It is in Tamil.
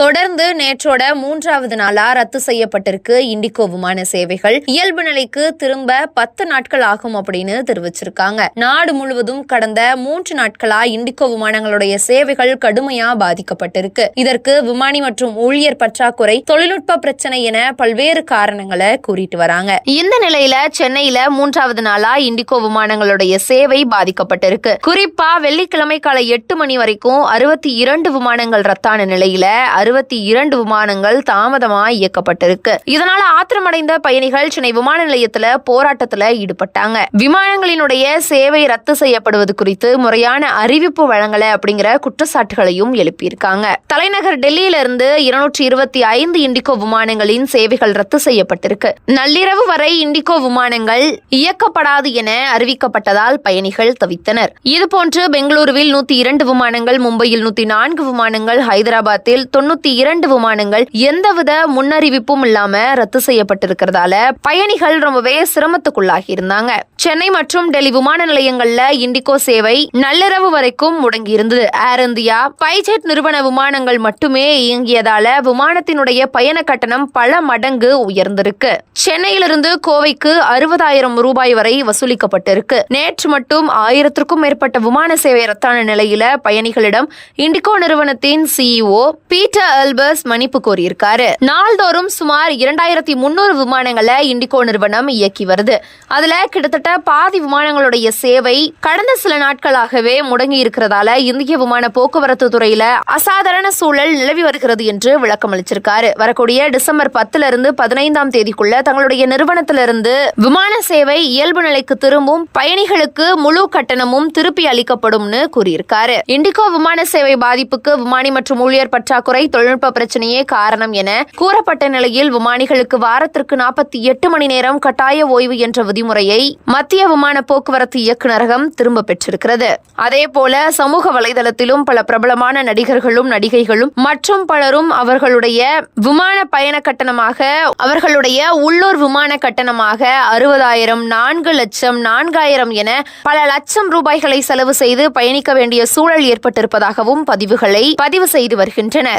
தொடர்ந்து நேற்றோட மூன்றாவது நாளா ரத்து செய்யப்பட்டிருக்கு இண்டிகோ விமான சேவைகள். இயல்பு நிலைக்கு திரும்ப பத்து நாட்கள் ஆகும் அப்படின்னு தெரிவிச்சிருக்காங்க. நாடு முழுவதும் கடந்த மூன்று நாட்களா இண்டிகோ விமானங்களுடைய சேவைகள் கடுமையா பாதிக்கப்பட்டிருக்கு. இதற்கு விமானி மற்றும் ஊழியர் பற்றாக்குறை தொழில்நுட்ப பிரச்சனை என பல்வேறு காரணங்களை கூறிட்டு வராங்க. இந்த நிலையில சென்னையில மூன்றாவது நாளா இண்டிகோ விமானங்களுடைய சேவை பாதிக்கப்பட்டிருக்கு. குறிப்பா வெள்ளிக்கிழமை காலை எட்டு மணி வரைக்கும் அறுபத்தி இரண்டு விமானங்கள் ரத்தான நிலையில அறுபத்தி இரண்டு விமானங்கள் தாமதமா இயக்கப்பட்டிருக்கு. இதனால ஆத்திரமடைந்த பயணிகள் சென்னை விமான நிலையத்துல போராட்டத்துல ஈடுபட்டாங்க. விமானங்களினுடைய சேவை ரத்து செய்யப்படுவது குறித்து முறையான அறிவிப்பு வழங்கல அப்படிங்கிற குற்றச்சாட்டுகளையும் எழுப்பியிருக்காங்க. தலைநகர் டெல்லியில இருந்து இருநூற்றி இருபத்தி ஐந்து இண்டிகோ விமானங்களின் சேவைகள் ரத்து செய்யப்பட்டிருக்கு. நள்ளிரவு வரை இண்டிகோ விமானங்கள் இயக்கப்படாது என அறிவிக்கப்பட்டதால் பயணிகள் தவித்தனர். இதுபோன்று பெங்களூருவில் நூத்தி இரண்டு விமானங்கள் மும்பையில் நூத்தி நான்கு விமானங்கள் ஹைதராபாத்தில் தொண்ணூத்தி இரண்டு விமானங்கள் எந்தவித முன்னறிவிப்பும் இல்லாம ரத்து செய்யப்பட்டிருக்கிறதால பயணிகள் ரொம்பவே சிரமத்துக்குள்ளாகி இருந்தாங்க சென்னை மற்றும் டெல்லி விமான நிலையங்கள்ல இண்டிகோ சேவை நள்ளிரவு வரைக்கும் முடங்கி இருந்தது ஏர் இந்தியா பைஜெட் நிறுவன விமானங்கள் மட்டுமே இயங்கியதால விமானத்தினுடைய பயண கட்டணம் பல மடங்கு உயர்ந்திருக்கு. சென்னையிலிருந்து கோவைக்கு அறுபதாயிரம் ரூபாய் வரை வசூலிக்கப்பட்டிருக்கு. நேற்று மட்டும் ஆயிரத்திற்கும் மேற்பட்ட விமான சேவை ரத்தான நிலையில பயணிகளிடம் இண்டிகோ நிறுவனத்தின் சிஇஓ பீட்டர் அல்பர்ஸ் மன்னிப்பு கோரியிருக்காரு. நாள்தோறும் சுமார் இரண்டாயிரத்தி முன்னூறு விமானங்களை இண்டிகோ நிறுவனம் இயக்கி வருது. அதுல கிட்டத்தட்ட பாதி விமானங்களுடைய சேவை கடந்த சில நாட்களாகவே முடங்கி இருக்கிறதால இந்திய விமான போக்குவரத்து துறையில அசாதாரண சூழல் நிலவி வருகிறது என்று விளக்கம் அளிச்சிருக்காரு. வரக்கூடிய டிசம்பர் பத்துல இருந்து பதினைந்தாம் தேதிக்குள்ள தங்களுடைய நிறுவனத்திலிருந்து விமான சேவை இயல்பு நிலைக்கு திரும்பும் பயணிகளுக்கு முழு கட்டணமும் திருப்பி அளிக்கப்படும்னு கூறியிருக்காரு. இண்டிகோ விமான சேவை பாதிப்புக்கு விமானி மற்றும் ஊழியர் பற்றாக்குறை தொழில்நுட்ப பிரச்சனையே காரணம் என கூறப்பட்ட நிலையில் விமானிகளுக்கு வாரத்திற்கு நாற்பத்தி எட்டு மணி நேரம் கட்டாய ஓய்வு என்ற விதிமுறையை மத்திய விமான போக்குவரத்து இயக்குநரகம் திரும்ப பெற்றிருக்கிறது. அதே போல சமூக வலைதளத்திலும் பல பிரபலமான நடிகர்களும் நடிகைகளும் மற்றும் பலரும் அவர்களுடைய விமான பயண கட்டணமாக அவர்களுடைய உள்ளூர் விமான கட்டணமாக அறுபதாயிரம் நான்கு லட்சம் நான்காயிரம் என பல லட்சம் ரூபாய்களை செலவு செய்து பயணிக்க வேண்டிய சூழல் ஏற்பட்டிருப்பதாகவும் பதிவுகளை பதிவு செய்து வருகின்றனர்.